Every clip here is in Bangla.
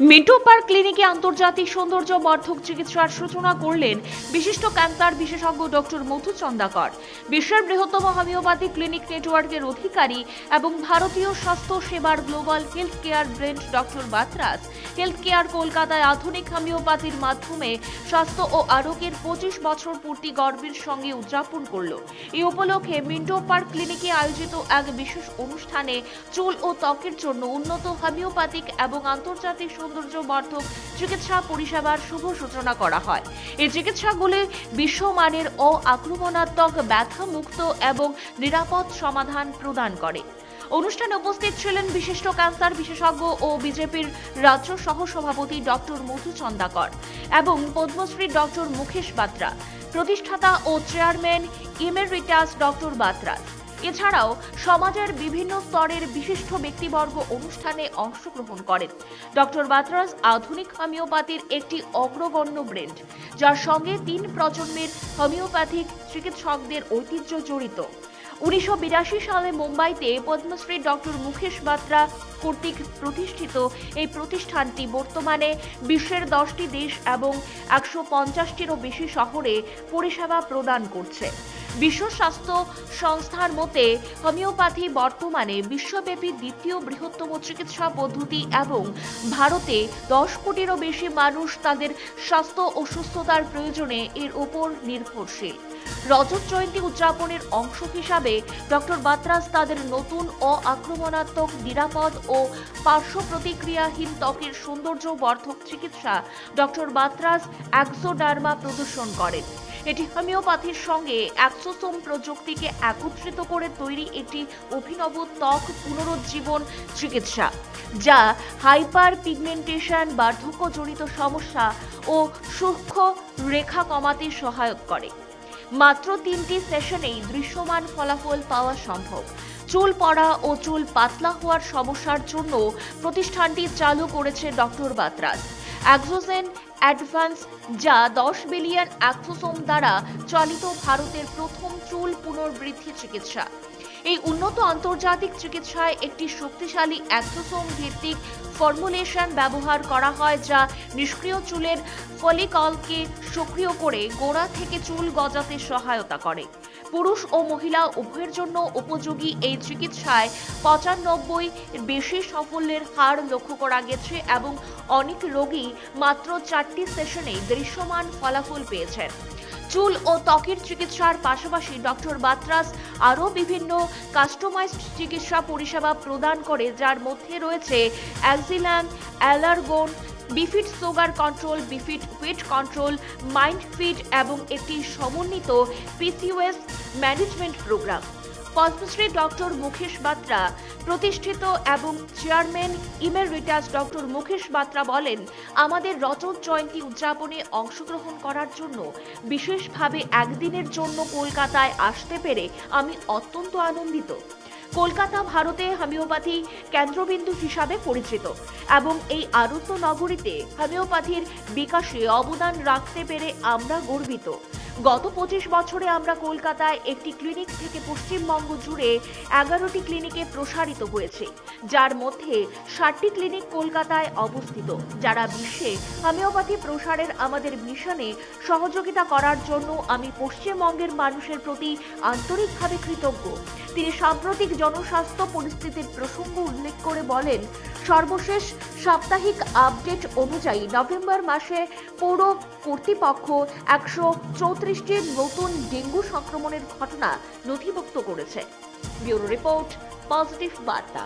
মিন্টো পার্ক ক্লিনিকে আন্তর্জাতিক সৌন্দর্য বর্ধক চিকিৎসার সূচনা করলেন বিশিষ্ট ক্যান্সার বিশেষজ্ঞ ডক্টর মধু চন্দাকর। বিশ্বের বৃহত্তম হোমিওপ্যাথি ক্লিনিক নেটওয়ার্কের অধিকারী এবং ভারতীয় স্বাস্থ্য সেবার global health care brand doctor Batra's. Health care কলকাতায় আধুনিক হোমিওপ্যাথির মাধ্যমে স্বাস্থ্য ও আরোগ্যের পঁচিশ বছর পূর্তি গর্বের সঙ্গে উদযাপন করল। এই উপলক্ষে মিন্টো পার্ক ক্লিনিকে আয়োজিত এক বিশেষ অনুষ্ঠানে চুল ও ত্বকের জন্য উন্নত হোমিওপ্যাথিক এবং আন্তর্জাতিক সৌন্দর্যবর্ধক চিকিৎসা পরিষেবার শুভ সূচনা করা হয়। এই চিকিৎসাগুলি বিশ্বমানের ও আক্রমণাত্মক ব্যথা মুক্ত এবং নিরাপদ সমাধান প্রদান করে। অনুষ্ঠানে উপস্থিত ছিলেন বিশিষ্ট ক্যান্সার বিশেষজ্ঞ ও বিজেপির রাজ্য সহ সভাপতি ডক্টর মধু চন্দাকর এবং পদ্মশ্রী ডক্টর মুকেশ বাত্রা, প্রতিষ্ঠাতা ও চেয়ারম্যান ইমেরিটাস ডক্টর বাত্রা। এছাড়াও সমাজের বিভিন্ন স্তরের বিশিষ্ট ব্যক্তিবর্গ অনুষ্ঠানে অংশগ্রহণ করেন। ডক্টর বাত্রাস আধুনিক হোমিওপ্যাথির একটি অগ্রগণ্য ব্র্যান্ড যার সঙ্গে তিন প্রজন্মের হোমিওপ্যাথিক চিকিৎসকদের ঐতিহ্য জড়িত। উনিশশো বিরাশি সালে মুম্বাইতে পদ্মশ্রী ডক্টর মুকেশ বাত্রা কর্তৃক প্রতিষ্ঠিত এই প্রতিষ্ঠানটি বর্তমানে বিশ্বের দশটি দেশ এবং একশো পঞ্চাশটিরও বেশি শহরে পরিষেবা প্রদান করছে। বিশ্ব স্বাস্থ্য সংস্থার মতে, হোমিওপ্যাথি বর্তমানে বিশ্বব্যাপী দ্বিতীয় বৃহত্তম চিকিৎসা পদ্ধতি এবং ভারতে দশ কোটিরও বেশি মানুষ তাদের স্বাস্থ্য ও সুস্থতার প্রয়োজনে এর উপর নির্ভরশীল। রজত জয়ন্তী উদযাপনের অংশ হিসাবে, ডক্টর বাত্রাস তাদের নতুন ও আক্রমণাত্মক নিরাপদ ও পার্শ্ব প্রতিক্রিয়াহীন ত্বকের সৌন্দর্য বর্ধক চিকিৎসা ডক্টর বাত্রাস অ্যাক্সোডার্মা প্রদর্শন করেন। এটি হোমিওপ্যাথির সঙ্গে অ্যাক্সোসোম প্রযুক্তিকে একত্রিত করে তৈরি একটি অভিনব ত্বক পুনরুজ্জীবন চিকিৎসা, যা হাইপার পিগমেন্টেশন বার্ধক্যজনিত সমস্যা ও সূক্ষ্ম রেখা কমাতে সহায়ক করে। মাত্র তিনটি সেশনেই দৃশ্যমান ফলাফল পাওয়া সম্ভব। চুল পড়া ও চুল পাতলা হওয়ার সমস্যার জন্য প্রতিষ্ঠানটি চালু করেছে ডক্টর বাত্রাস অ্যাক্সোজেন অ্যাডভান্স যা দশ বিলিয়ন অ্যাক্সোসোম দ্বারা চালিত ভারতের প্রথম চুল পুনর্বৃদ্ধি চিকিৎসা। এই উন্নত আন্তর্জাতিক চিকিৎসায় একটি শক্তিশালী অ্যাক্সোসোম ভিত্তিক ফর্মুলেশন ব্যবহার করা হয় যা নিষ্ক্রিয় চুলের ফলিকলকে সক্রিয় করে গোড়া থেকে চুল গজাতে সহায়তা করে। পুরুষ ও মহিলা উভয়ের জন্য উপযোগী এই চিকিৎসায় পঁচানব্বই বেশি সাফল্যের হার লক্ষ্য করা গেছে এবং অনেক রোগী মাত্র চারটি সেশনেই দৃশ্যমান ফলাফল পেয়েছেন চুল ও ত্বকের চিকিৎসার পাশাপাশি ডক্টর বাত্রাস আরও বিভিন্ন কাস্টমাইজড চিকিৎসা পরিষেবা প্রদান করে, যার মধ্যে রয়েছে Axilam Allergon Bfit sugar control, Bfit weight control, mind fit এবং একটি সমন্বিত PCOS management program. Padmashri doctor Mukesh Batra, প্রতিষ্ঠিত এবং chairman emeritus doctor Mukesh Batra বলেন, আমাদের রজত জয়ন্তী উদযাপনে অংশগ্রহণ করার জন্য, বিশেষভাবে একদিনের জন্য কলকাতায় আসতে পেরে আমি অত্যন্ত আনন্দিত। কলকাতা, ভারতে হোমিওপ্যাথি কেন্দ্রবিন্দু হিসাবে পরিচিত এবং এই আরত্য নগরীতে হোমিওপ্যাথির বিকাশে অবদান রাখতে পেরে আমরা গর্বিত। গত পঁচিশ বছরে আমরা কলকাতায় একটি ক্লিনিক থেকে পশ্চিমবঙ্গ জুড়ে এগারোটি ক্লিনিকে প্রসারিত হয়েছে, যার মধ্যে ষাটটি ক্লিনিক কলকাতায় অবস্থিত, যারা বিশ্বে হোমিওপ্যাথি প্রসারের আমাদের মিশনে সহযোগিতা করার জন্য আমি পশ্চিমবঙ্গের মানুষের প্রতি আন্তরিকভাবে কৃতজ্ঞ। তিনি সাম্প্রতিক জনস্বাস্থ্য পরিস্থিতির প্রসঙ্গ উল্লেখ করে বলেন, সর্বশেষ সাপ্তাহিক আপডেট অনুযায়ী নভেম্বর মাসে পৌর কর্তৃপক্ষ একশো চৌত্রিশ চৌত্রিশটির নতুন ডেঙ্গু সংক্রমণের ঘটনা নথিভুক্ত করেছে ব্যুরো রিপোর্ট পজিটিভ বার্তা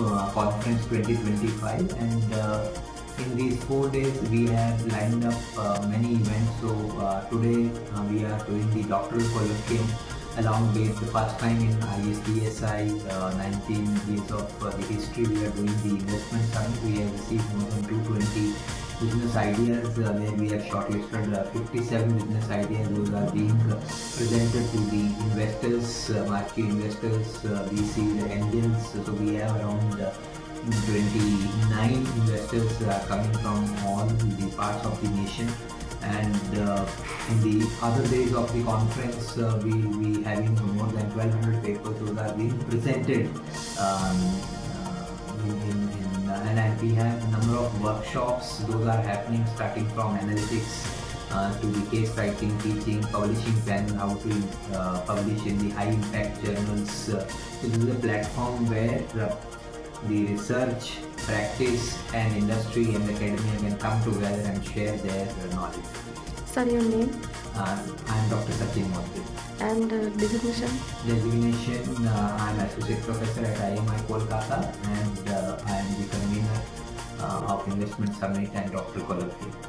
uh, Conference 2025 and uh, in these four days we have lined up uh, many events so uh, today uh, we are doing the doctoral colloquium along with the first time in ISDSI uh, 19 years of uh, the history we are doing the investment summit we have received more than 220 business ideas uh, where we have shortlisted uh, 57 business ideas. Those are being uh, presented to the investors market investors VC the angels so we have around uh, 29 investors uh, coming from all the parts of the nation. And uh, in the other days of the conference uh, we we having more than 1200 papers. Those are being presented um, in, in, and we have a number of workshops. Those are happening starting from analytics uh, to the case writing, teaching, publishing plan, how to uh, publish in the high impact journals. Uh, so this is a platform where the research, practice, and industry and academia can come together and share their knowledge. Sir, your name Uh, I am Dr. Sachin Motri. and uh, designation? Designation, uh, I am Associate Professor at IMI Kolkata and uh, I am the convener uh, of Investment Summit and Dr. Colloquium.